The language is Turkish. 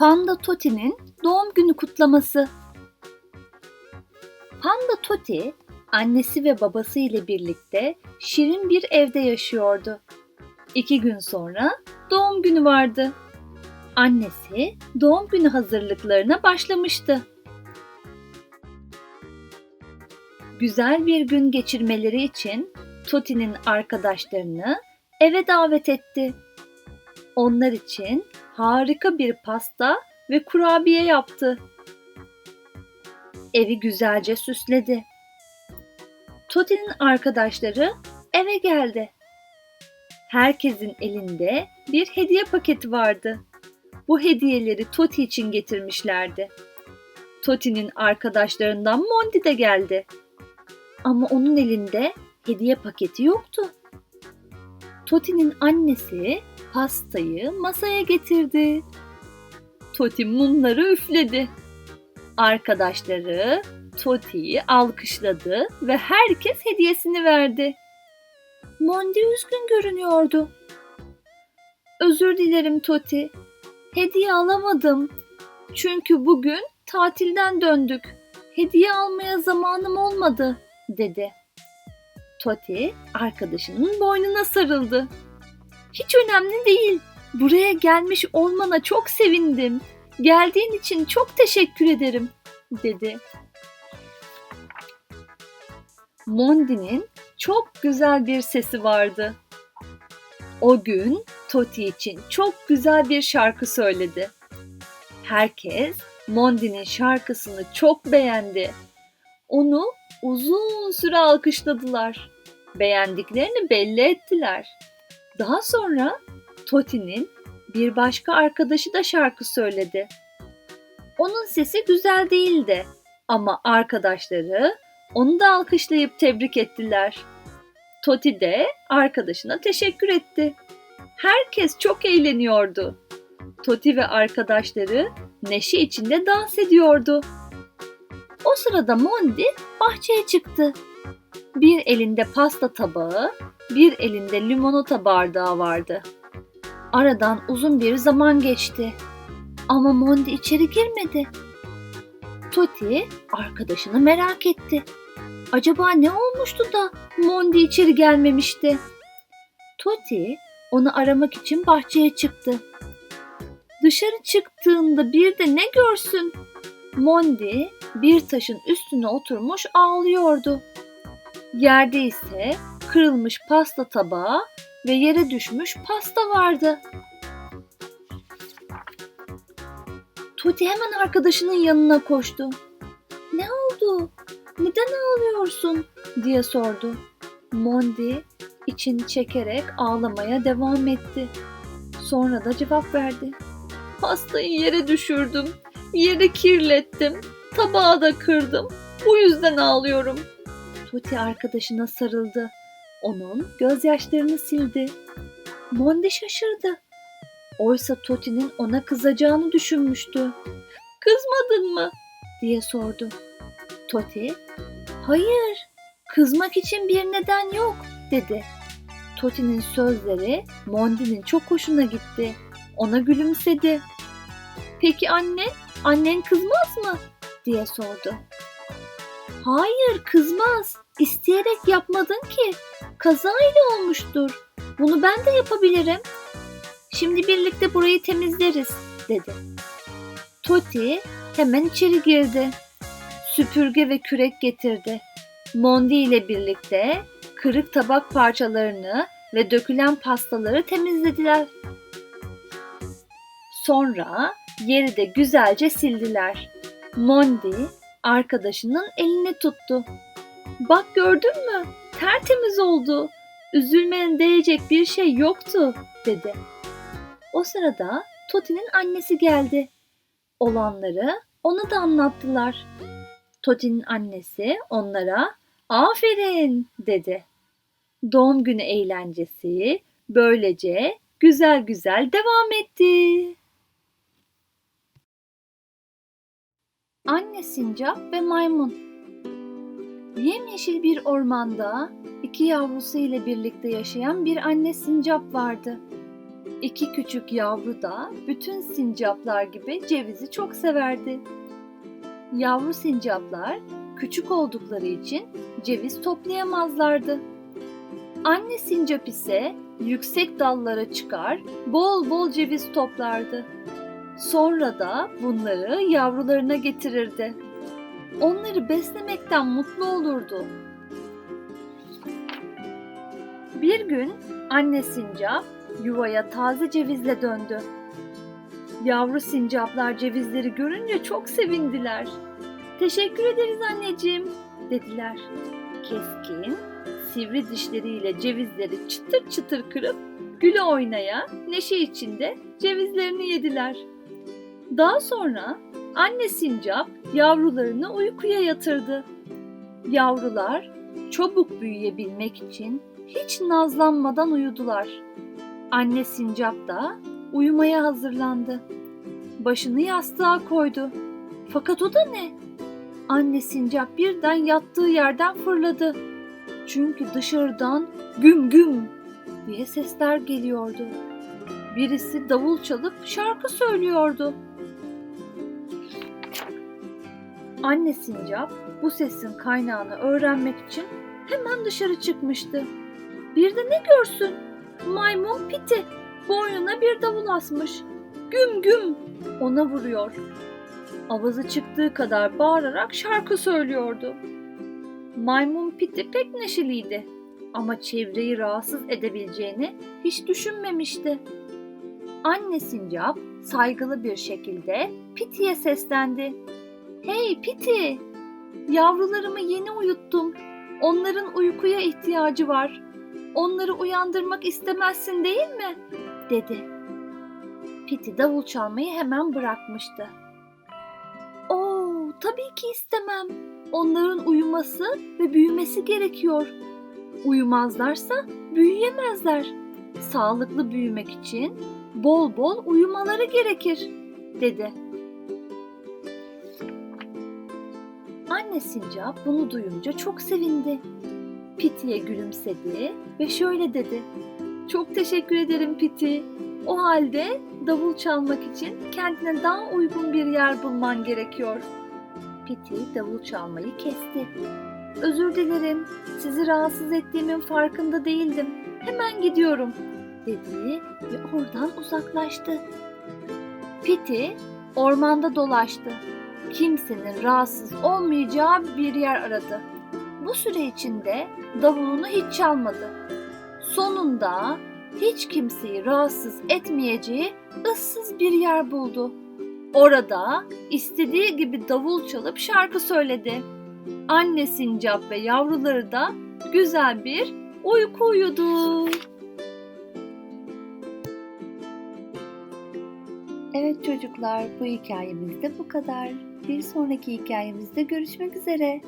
Panda Toti'nin doğum günü kutlaması. Panda Toti, annesi ve babası ile birlikte şirin bir evde yaşıyordu. İki gün sonra doğum günü vardı. Annesi doğum günü hazırlıklarına başlamıştı. Güzel bir gün geçirmeleri için Toti'nin arkadaşlarını eve davet etti. Onlar için harika bir pasta ve kurabiye yaptı. Evi güzelce süsledi. Toti'nin arkadaşları eve geldi. Herkesin elinde bir hediye paketi vardı. Bu hediyeleri Toti için getirmişlerdi. Toti'nin arkadaşlarından Mondi de geldi. Ama onun elinde hediye paketi yoktu. Toti'nin annesi pastayı masaya getirdi. Toti mumları üfledi. Arkadaşları Toti'yi alkışladı ve herkes hediyesini verdi. Mondi üzgün görünüyordu. Özür dilerim Toti. Hediye alamadım. Çünkü bugün tatilden döndük. Hediye almaya zamanım olmadı, dedi. Toti arkadaşının boynuna sarıldı. Hiç önemli değil. Buraya gelmiş olmana çok sevindim. Geldiğin için çok teşekkür ederim, dedi. Mondi'nin çok güzel bir sesi vardı. O gün Toti için çok güzel bir şarkı söyledi. Herkes Mondi'nin şarkısını çok beğendi. Onu uzun süre alkışladılar. Beğendiklerini belli ettiler. Daha sonra Toti'nin bir başka arkadaşı da şarkı söyledi. Onun sesi güzel değildi ama arkadaşları onu da alkışlayıp tebrik ettiler. Toti de arkadaşına teşekkür etti. Herkes çok eğleniyordu. Toti ve arkadaşları neşe içinde dans ediyordu. O sırada Mondi bahçeye çıktı. Bir elinde pasta tabağı, bir elinde limonata bardağı vardı. Aradan uzun bir zaman geçti. Ama Mondi içeri girmedi. Toti arkadaşını merak etti. Acaba ne olmuştu da Mondi içeri gelmemişti? Toti onu aramak için bahçeye çıktı. Dışarı çıktığında bir de ne görsün? Mondi bir taşın üstüne oturmuş ağlıyordu. Yerde ise kırılmış pasta tabağı ve yere düşmüş pasta vardı. Tuti hemen arkadaşının yanına koştu. Ne oldu? Neden ağlıyorsun? diye sordu. Mondi içini çekerek ağlamaya devam etti. Sonra da cevap verdi. Pastayı yere düşürdüm. Yeri kirlettim. Tabağı da kırdım. Bu yüzden ağlıyorum. Tuti arkadaşına sarıldı. Onun gözyaşlarını sildi. Mondi şaşırdı. Oysa Toti'nin ona kızacağını düşünmüştü. Kızmadın mı? diye sordu. Toti, hayır, kızmak için bir neden yok, dedi. Toti'nin sözleri Mondi'nin çok hoşuna gitti. Ona gülümsedi. Peki anne, annen kızmaz mı? diye sordu. Hayır, kızmaz. İsteyerek yapmadın ki. Kazayla olmuştur. Bunu ben de yapabilirim. Şimdi birlikte burayı temizleriz, dedi. Toti hemen içeri girdi. Süpürge ve kürek getirdi. Mondi ile birlikte kırık tabak parçalarını ve dökülen pastaları temizlediler. Sonra yeri de güzelce sildiler. Mondi arkadaşının elini tuttu. Bak gördün mü? Tertemiz oldu. Üzülmene değecek bir şey yoktu, dedi. O sırada Toti'nin annesi geldi. Olanları ona da anlattılar. Toti'nin annesi onlara aferin dedi. Doğum günü eğlencesi böylece güzel güzel devam etti. Anne sincap ve maymun Yemyeşil bir ormanda iki yavrusu ile birlikte yaşayan bir anne sincap vardı. İki küçük yavru da bütün sincaplar gibi cevizi çok severdi. Yavru sincaplar küçük oldukları için ceviz toplayamazlardı. Anne sincap ise yüksek dallara çıkar, bol bol ceviz toplardı. Sonra da bunları yavrularına getirirdi. Onları beslemekten mutlu olurdu. Bir gün anne sincap yuvaya taze cevizle döndü. Yavru sincaplar cevizleri görünce çok sevindiler. Teşekkür ederiz anneciğim dediler. Keskin, sivri dişleriyle cevizleri çıtır çıtır kırıp güle oynaya neşe içinde cevizlerini yediler. Daha sonra anne sincap yavrularını uykuya yatırdı. Yavrular çabuk büyüyebilmek için hiç nazlanmadan uyudular. Anne sincap da uyumaya hazırlandı. Başını yastığa koydu. Fakat o da ne? Anne sincap birden yattığı yerden fırladı. Çünkü dışarıdan güm güm diye sesler geliyordu. Birisi davul çalıp şarkı söylüyordu. Anne sincap bu sesin kaynağını öğrenmek için hemen dışarı çıkmıştı. Bir de ne görsün? Maymun Piti boynuna bir davul asmış. Güm güm ona vuruyor. Avazı çıktığı kadar bağırarak şarkı söylüyordu. Maymun Piti pek neşeliydi ama çevreyi rahatsız edebileceğini hiç düşünmemişti. Anne sincap saygılı bir şekilde Piti'ye seslendi. Hey Piti! Yavrularımı yeni uyuttum. Onların uykuya ihtiyacı var. Onları uyandırmak istemezsin değil mi? dedi. Piti davul çalmayı hemen bırakmıştı. Oo, tabii ki istemem. Onların uyuması ve büyümesi gerekiyor. Uyumazlarsa büyüyemezler. Sağlıklı büyümek için bol bol uyumaları gerekir, dedi. Anne sincap bunu duyunca çok sevindi. Piti'ye gülümsedi ve şöyle dedi. Çok teşekkür ederim Piti. O halde davul çalmak için kendine daha uygun bir yer bulman gerekiyor. Piti davul çalmayı kesti. Özür dilerim. Sizi rahatsız ettiğimin farkında değildim. Hemen gidiyorum dedi ve oradan uzaklaştı. Piti ormanda dolaştı. Kimsenin rahatsız olmayacağı bir yer aradı. Bu süre içinde davulunu hiç çalmadı. Sonunda hiç kimseyi rahatsız etmeyeceği ıssız bir yer buldu. Orada istediği gibi davul çalıp şarkı söyledi. Anne sincap ve yavruları da güzel bir uyku uyudu. Evet çocuklar bu hikayemiz de bu kadar. Bir sonraki hikayemizde görüşmek üzere.